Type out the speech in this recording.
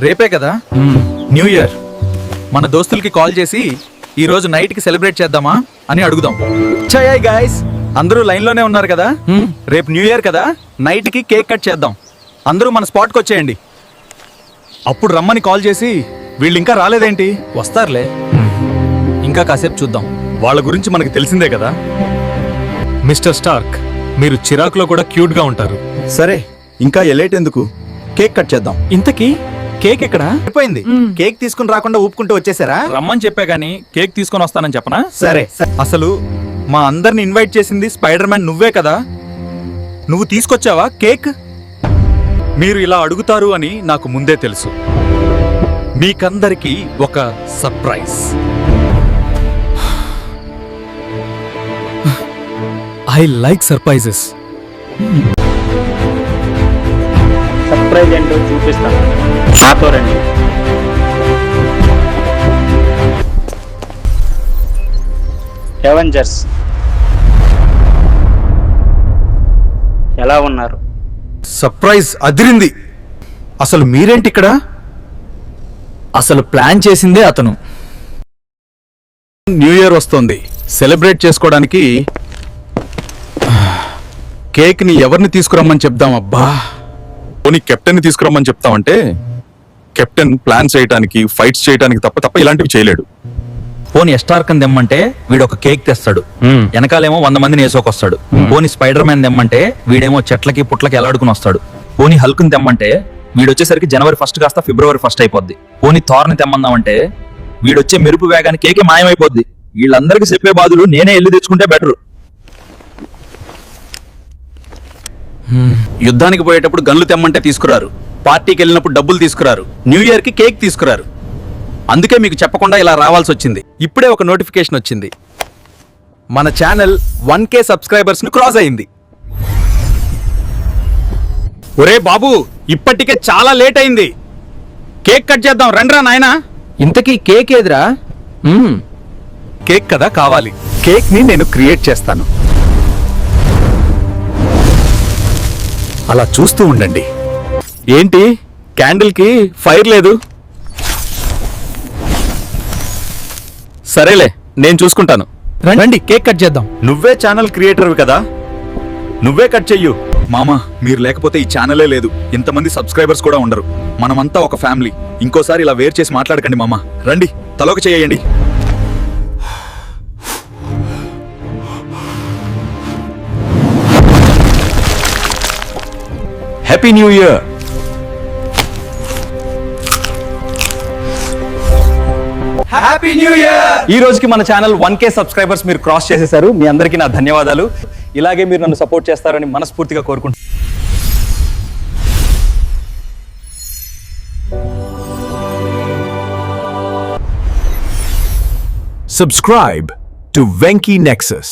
రేపే కదా? New year. మన దోస్తులకి కాల్ చేసి ఈ రోజు నైట్కి సెలబ్రేట్ చేద్దామా అని అడుగుదాం. చయాయ్ గాయస్ అందరూ లైన్లోనే ఉన్నారు కదా? రేపు న్యూ ఇయర్ కదా? నైట్కి కేక్ కట్ చేద్దాం. అందరూ మన స్పాట్కి వచ్చేయండి. అప్పుడు రమ్మని కాల్ చేసి వీళ్ళు ఇంకా రాలేదేంటి? వస్తారులే. ఇంకా కాసేపు చూద్దాం. వాళ్ళ గురించి మనకు తెలిసిందే కదా? మిస్టర్ స్టార్క్ మీరు చిరాకులో కూడా క్యూట్గా ఉంటారు. సరే ఇంకా ఎలేట్ ఎందుకు? కేక్ కట్ చేద్దాం. ఇంతకీ కేక్ ఎక్కడా? అయిపోయింది. కేక్ తీసుకుని రాకుండా ఊపుకుంటూ వచ్చేసారా? రమ్మని చెప్పా గానీ కేక్ తీసుకొని వస్తానని చెప్పనా? సరే. అసలు మా అందరిని ఇన్వైట్ చేసింది స్పైడర్ మ్యాన్ నువ్వే కదా? నువ్వు తీసుకొచ్చావా కేక్? మీరు ఇలా అడుగుతారు అని నాకు ముందే తెలుసు. మీకందరికీ ఒక surprise. I like surprises surprise ఏంటో చూపిస్తాను నాతో రండి. ఎవెంజర్స్ ఎలా ఉన్నారు? సర్ప్రైజ్ అదిరింది. అసలు మీరేంటి ఇక్కడ? అసలు ప్లాన్ చేసిందే అతను. న్యూ ఇయర్ వస్తుంది. సెలబ్రేట్ చేసుకోవడానికి కేక్ని ఎవరిని తీసుకురమ్మని చెప్దాం అబ్బా. పోనీ కెప్టెన్ని తీసుకురమ్మని చెప్తామంటే కెప్టెన్ ప్లాన్ చేయడానికి ఫైట్స్ చేయడానికి తప్ప తప్ప ఇలాంటివి చేయలేడు. పోనీ ఎస్టార్కన్ తెమ్మంటే వీడు ఒక కేక్ తెస్తాడు. వెనకాలేమో వంద మందిని వేసోకొస్తాడు పోనీ స్పైడర్ మ్యాన్ తెమ్మంటే వీడేమో చెట్లకి పుట్లకి ఎలాడుకుని వస్తాడు. పోనీ హల్క్ని తెమ్మంటే వీడు వచ్చేసరికి జనవరి ఫస్ట్ కాస్త ఫిబ్రవరి ఫస్ట్ అయిపోద్ది. పోనీ థార్ని తెమ్మందామంటే వీడొచ్చే మెరుపు వేగాన్ని కేకే మాయమైపోద్ది. వీళ్ళందరికీ చెప్పే బాధలు నేనే వెళ్ళి తెచ్చుకుంటే బెటర్. యుద్ధానికి పోయేటప్పుడు గన్లు తెమ్మంటే తీసుకురారు. పార్టీకి వెళ్ళినప్పుడు డబ్బులు తీసుకురారు. న్యూ ఇయర్కి కేక్ తీసుకురారు. అందుకే మీకు చెప్పకుండా ఇలా రావాల్సి వచ్చింది. ఇప్పుడే ఒక నోటిఫికేషన్ వచ్చింది. మన ఛానల్ వన్ కే సబ్స్క్రైబర్స్ను క్రాస్ అయింది. ఒరే బాబు ఇప్పటికే చాలా లేట్ అయింది. కేక్ కట్ చేద్దాం. రండ్రా నాయనా. ఇంతకీ కేక్ ఏదిరా? కేక్ కదా కావాలి. కేక్ని నేను క్రియేట్ చేస్తాను. అలా చూస్తూ ఉండండి. ఏంటి? క్యాండిల్కి ఫైర్ లేదు? సరేలే నేను చూసుకుంటాను. రండి కేక్ కట్ చేద్దాం. నువ్వే ఛానల్ క్రియేటర్ కదా? నువ్వే కట్ చెయ్యు. మామా మీరు లేకపోతే ఈ ఛానలే లేదు. ఇంతమంది సబ్స్క్రైబర్స్ కూడా ఉండరు. మనమంతా ఒక ఫ్యామిలీ. ఇంకోసారి ఇలా వేరు చేసి మాట్లాడకండి మామా. రండి తలోక చేయండి happy new year happy new year ఈ రోజుకి మన ఛానల్ వన్ కే సబ్స్క్రైబర్స్ మీరు క్రాస్ చేసేసారు మీ అందరికీ నా ధన్యవాదాలు. ఇలాగే మీరు నన్ను సపోర్ట్ చేస్తారని మనస్ఫూర్తిగా కోరుకుంటున్నాను. Subscribe to Venki Nexus.